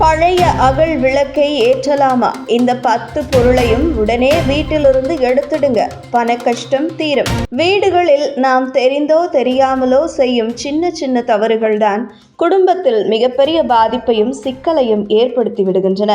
பழைய அகல் விளக்கை ஏற்றலாமா? இந்த பத்து பொருளையும் உடனே வீட்டிலிருந்து எடுத்துடுங்க. பண கஷ்டம் தீரும். வீடுகளில் நாம் தெரிந்தோ தெரியாமலோ செய்யும் சின்ன சின்ன தவறுகள்தான் குடும்பத்தில் மிகப்பெரிய பாதிப்பையும் சிக்கலையும் ஏற்படுத்தி விடுகின்றன.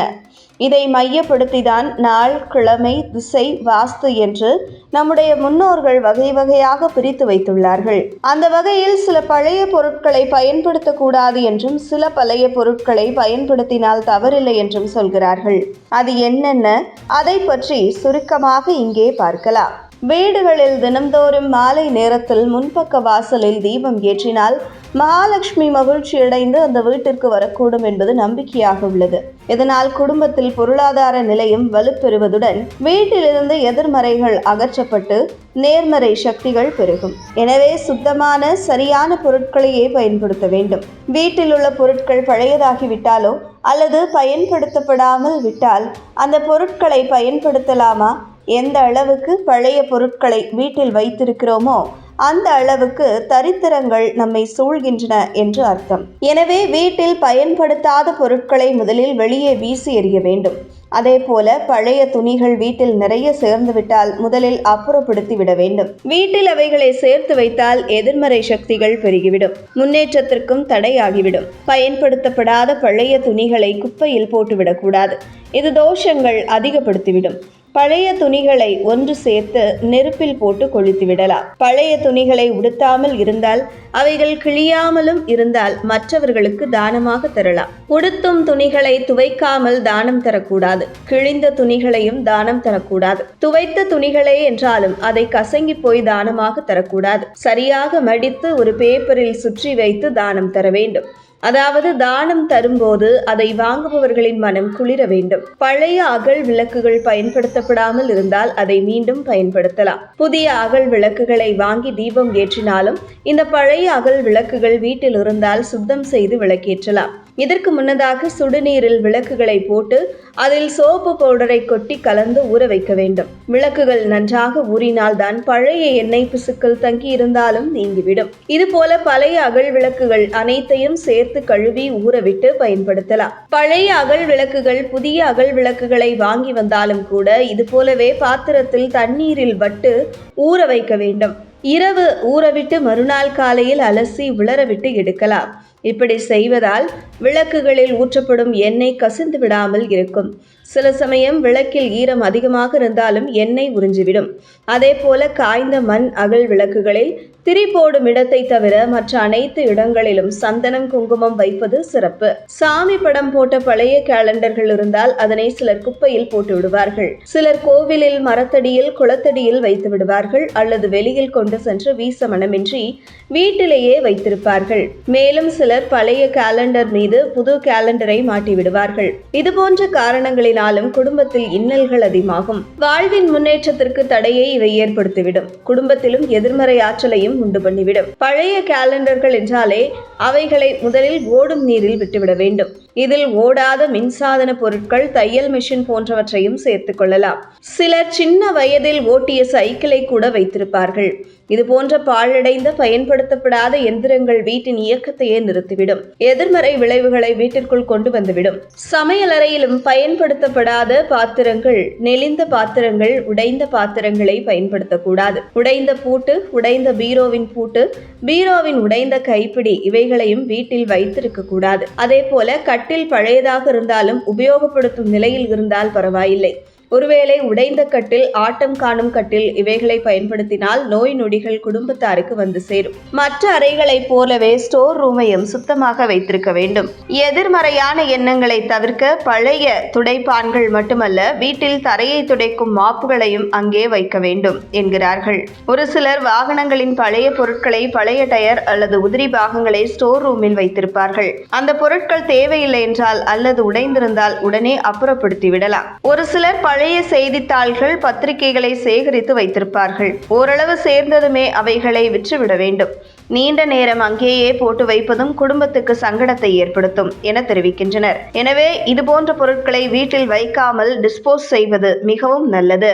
இதை மையப்படுத்திதான் நாள் கிழமை திசை வாஸ்து என்று நம்முடைய முன்னோர்கள் வகை வகையாக பிரித்து வைத்துள்ளார்கள். அந்த வகையில் சில பழைய பொருட்களை பயன்படுத்தக்கூடாது என்றும் சில பழைய பொருட்களை பயன்படுத்தினால் தவறில்லை என்றும் சொல்கிறார்கள். அது என்னென்ன? அதை பற்றி சுருக்கமாக இங்கே பார்க்கலாம். வீடுகளில் தினம்தோறும் மாலை நேரத்தில் முன்பக்க வாசலில் தீபம் ஏற்றினால் மகாலட்சுமி மகிழ்ச்சியடைந்து அந்த வீட்டிற்கு வரக்கூடும் என்பது நம்பிக்கையாக உள்ளது. இதனால் குடும்பத்தில் பொருளாதார நிலையும் வலுப்பெறுவதுடன் வீட்டிலிருந்து எதிர்மறைகள் அகற்றப்பட்டு நேர்மறை சக்திகள் பெருகும். எனவே சுத்தமான சரியான பொருட்களையே பயன்படுத்த வேண்டும். வீட்டில் உள்ள பொருட்கள் பழையதாகிவிட்டாலோ அல்லது பயன்படுத்தப்படாமல் விட்டால் அந்த பொருட்களை பயன்படுத்தலாமா? எந்த அளவுக்கு பழைய பொருட்களை வீட்டில் வைத்திருக்கிறோமோ அந்த அளவுக்கு தரித்திரங்கள் நம்மை சூழ்கின்றன என்று அர்த்தம். எனவே வீட்டில் பயன்படுத்தாத பொருட்களை முதலில் வெளியே வீசி எறிய வேண்டும். அதே போல பழைய துணிகள் வீட்டில் நிறைய சேர்ந்துவிட்டால் முதலில் அப்புறப்படுத்தி விட வேண்டும். வீட்டில் அவைகளை சேர்த்து வைத்தால் எதிர்மறை சக்திகள் பெருகிவிடும். முன்னேற்றத்திற்கும் தடையாகிவிடும். பயன்படுத்தப்படாத பழைய துணிகளை குப்பையில் போட்டுவிடக்கூடாது. இது தோஷங்கள் அதிகப்படுத்திவிடும். பழைய துணிகளை ஒன்று சேர்த்து நெருப்பில் போட்டு கொளுத்து விடலாம். பழைய துணிகளை உடுத்தாமல் இருந்தால் அவைகள் கிழியாமலும் இருந்தால் மற்றவர்களுக்கு தானமாக தரலாம். உடுத்தும் துணிகளை துவைக்காமல் தானம் தரக்கூடாது. கிழிந்த துணிகளையும் தானம் தரக்கூடாது. துவைத்த துணிகளே என்றாலும் அதை கசங்கி போய் தானமாக தரக்கூடாது. சரியாக மடித்து ஒரு பேப்பரில் சுற்றி வைத்து தானம் தர வேண்டும். அதாவது தானம் தரும்போது அதை வாங்குபவர்களின் மனம் குளிர வேண்டும். பழைய அகல் விளக்குகள் பயன்படுத்தப்படாமல் இருந்தால் அதை மீண்டும் பயன்படுத்தலாம். புதிய அகல் விளக்குகளை வாங்கி தீபம் ஏற்றினாலும் இந்த பழைய அகல் விளக்குகள் வீட்டில் இருந்தால் சுத்தம் செய்து விளக்கேற்றலாம். இதற்கு முன்னதாக சுடுநீரில் விளக்குகளை போட்டு அதில் சோப்பு பவுடரை கொட்டி கலந்து ஊற வைக்க வேண்டும். விளக்குகள் நன்றாக ஊறினால்தான் பழைய எண்ணெய் பிசுக்கள் தங்கி இருந்தாலும் நீங்கிவிடும். இதுபோல பழைய அகல் விளக்குகள் அனைத்தையும் சேர்த்து கழுவி ஊறவிட்டு பயன்படுத்தலாம். பழைய அகல் விளக்குகள் புதிய அகல் விளக்குகளை வாங்கி வந்தாலும் கூட இது போலவே பாத்திரத்தில் தண்ணீரில் வட்டு ஊற வைக்க வேண்டும். இரவு ஊறவிட்டு மறுநாள் காலையில் அலசி விளரவிட்டு எடுக்கலாம். இப்படி செய்வதால் விளக்குகளில் ஊற்றப்படும் எண்ணெய் கசிந்து விடாமல் இருக்கும். சில சமயம் விளக்கில் ஈரம் அதிகமாக இருந்தாலும் எண்ணெய் உறிஞ்சிவிடும். அதே போல காய்ந்த மண் அகல் விளக்குகளில் திரி போடும் இடத்தை தவிர மற்ற அனைத்து இடங்களிலும் சந்தனம் குங்குமம் வைப்பது சிறப்பு. சாமி படம் போட்ட பழைய கேலண்டர்கள் இருந்தால் அதனை சிலர் குப்பையில் போட்டு விடுவார்கள். சிலர் கோவிலில் மரத்தடியில் குளத்தடியில் வைத்து விடுவார்கள். அல்லது வெளியில் கொண்டு சென்று வீச மனமின்றி வீட்டிலேயே வைத்திருப்பார்கள். மேலும் சிலர் பழைய கேலண்டர் மீது புது கேலண்டரை மாட்டி விடுவார்கள். இதுபோன்ற காரணங்களினாலும் குடும்பத்தில் இன்னல்கள் அதிகமாகும். வாழ்வின் முன்னேற்றத்திற்கு தடையை இவை ஏற்படுத்திவிடும். குடும்பத்திலும் எதிர்மறை ஆற்றலையும் உண்டு பண்ணிவிடும். பழைய கேலண்டர்கள் என்றாலே அவைகளை முதலில் ஓடும் நீரில் விட்டுவிட வேண்டும். இதில் ஓடாத மின்சாதன பொருட்கள் தையல் மிஷின் போன்றவற்றையும் சேர்த்துக் கொள்ளலாம். சிலர் சின்ன வயதில் ஓட்டிய சைக்கிளை கூட வைத்திருப்பார்கள். இது போன்ற பாழடைந்த பயன்படுத்தப்படாத எந்திரங்கள் வீட்டின் இயக்கத்தையே நிறுத்திவிடும். எதிர்மறை விளைவுகளை வீட்டிற்குள் கொண்டு வந்துவிடும். சமையலறையிலும் பயன்படுத்தப்படாத பாத்திரங்கள் நெளிந்த பாத்திரங்கள் உடைந்த பாத்திரங்களை பயன்படுத்தக்கூடாது. உடைந்த பூட்டு உடைந்த பீரோவின் பூட்டு பீரோவின் உடைந்த கைப்பிடி இவைகளையும் வீட்டில் வைத்திருக்க கூடாது அதே போல தட்டில் பழையதாக இருந்தாலும் உபயோகப்படுத்தும் நிலையில் இருந்தால் பரவாயில்லை. ஒருவேளை உடைந்த கட்டில் ஆட்டம் காணும் கட்டில் இவைகளை பயன்படுத்தினால் நோய் நொடிகள் குடும்பத்தாருக்கு வந்து சேரும். மற்ற அறைகளைப் போலவே ஸ்டோர் ரூமையும் சுத்தமாக வைத்திருக்க வேண்டும். எதிர்மறையான எண்ணங்களை தவிர்க்க பழைய துடைப்பான்கள் மட்டுமல்ல வீட்டில் தரையை துடைக்கும் மாப்புகளையும் அங்கே வைக்க வேண்டும் என்கிறார்கள். ஒரு சிலர் வாகனங்களின் பழைய பொருட்களை பழைய டயர் அல்லது உதிரி பாகங்களை ஸ்டோர் ரூமில் வைத்திருப்பார்கள். அந்த பொருட்கள் தேவையில்லை என்றால் அல்லது உடைந்திருந்தால் உடனே அப்புறப்படுத்தி விடலாம் ஒரு சிலர் பழைய பழைய செய்தித்தாள்கள் பத்திரிகைகளை சேகரித்து வைத்திருப்பார்கள். ஓரளவு சேர்ந்ததுமே அவைகளை விற்றுவிட வேண்டும். நீண்ட நேரம் அங்கேயே போட்டு வைப்பதும் குடும்பத்துக்கு சங்கடத்தை ஏற்படுத்தும் என தெரிவிக்கின்றனர். எனவே இதுபோன்ற பொருட்களை வீட்டில் வைக்காமல் டிஸ்போஸ் செய்வது மிகவும் நல்லது.